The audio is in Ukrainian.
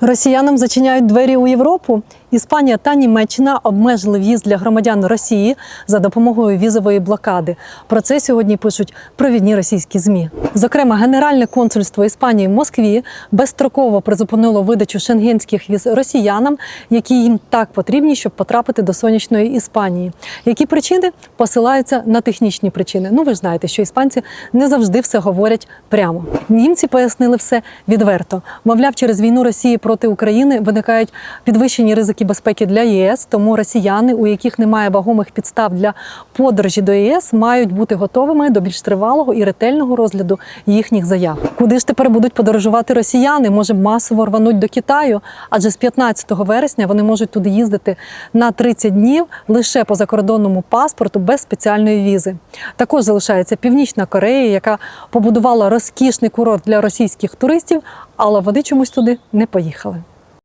Росіянам зачиняють двері у Європу. Іспанія та Німеччина обмежили в'їзд для громадян Росії за допомогою візової блокади. Про це сьогодні пишуть провідні російські змі. Зокрема, Генеральне консульство Іспанії в Москві безстроково призупинило видачу шенгенських віз росіянам, які їм так потрібні, щоб потрапити до сонячної Іспанії. Які причини посилаються на технічні причини? Ну ви ж знаєте, що іспанці не завжди все говорять прямо. Німці пояснили все відверто. Мовляв, через війну Росії проти України виникають підвищені ризики безпеки для ЄС. Тому росіяни, у яких немає вагомих підстав для подорожі до ЄС, мають бути готовими до більш тривалого і ретельного розгляду їхніх заяв. Куди ж тепер будуть подорожувати росіяни? Може, масово рвануть до Китаю? Адже з 15 вересня вони можуть туди їздити на 30 днів лише по закордонному паспорту без спеціальної візи. Також залишається Північна Корея, яка побудувала розкішний курорт для російських туристів, але вони чомусь туди не поїхали.